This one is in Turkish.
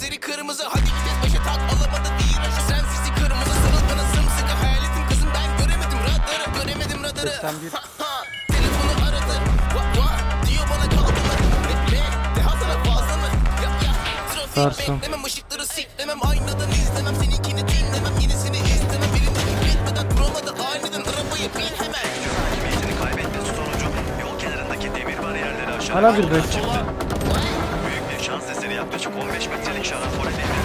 Gözleri kırmızı. Hadi vites başa tak alamadı değil. Aşı sen sisi kırmızı sarıl bana sımsıkı. Hayaletim kızım ben göremedim radarı göremedim radarı. 81. Ha, telefonu aradı. Va, va, diyor bana kaldı mı? Ne ne daha sana fazla mı? Ya ya trafik Sarsın. beklemem ışıkları siklemem. Aynadan izlemem seninkini dinlemem. Yenisini istemem birinden bitmeden duramadı aniden arabayı bin hemen. Hakimiyetini kaybetmesi sonucu yol kenarındaki demir bariyerleri aşarak Hala bir beş. çıktı yaklaşık 15 metrelik şarap for.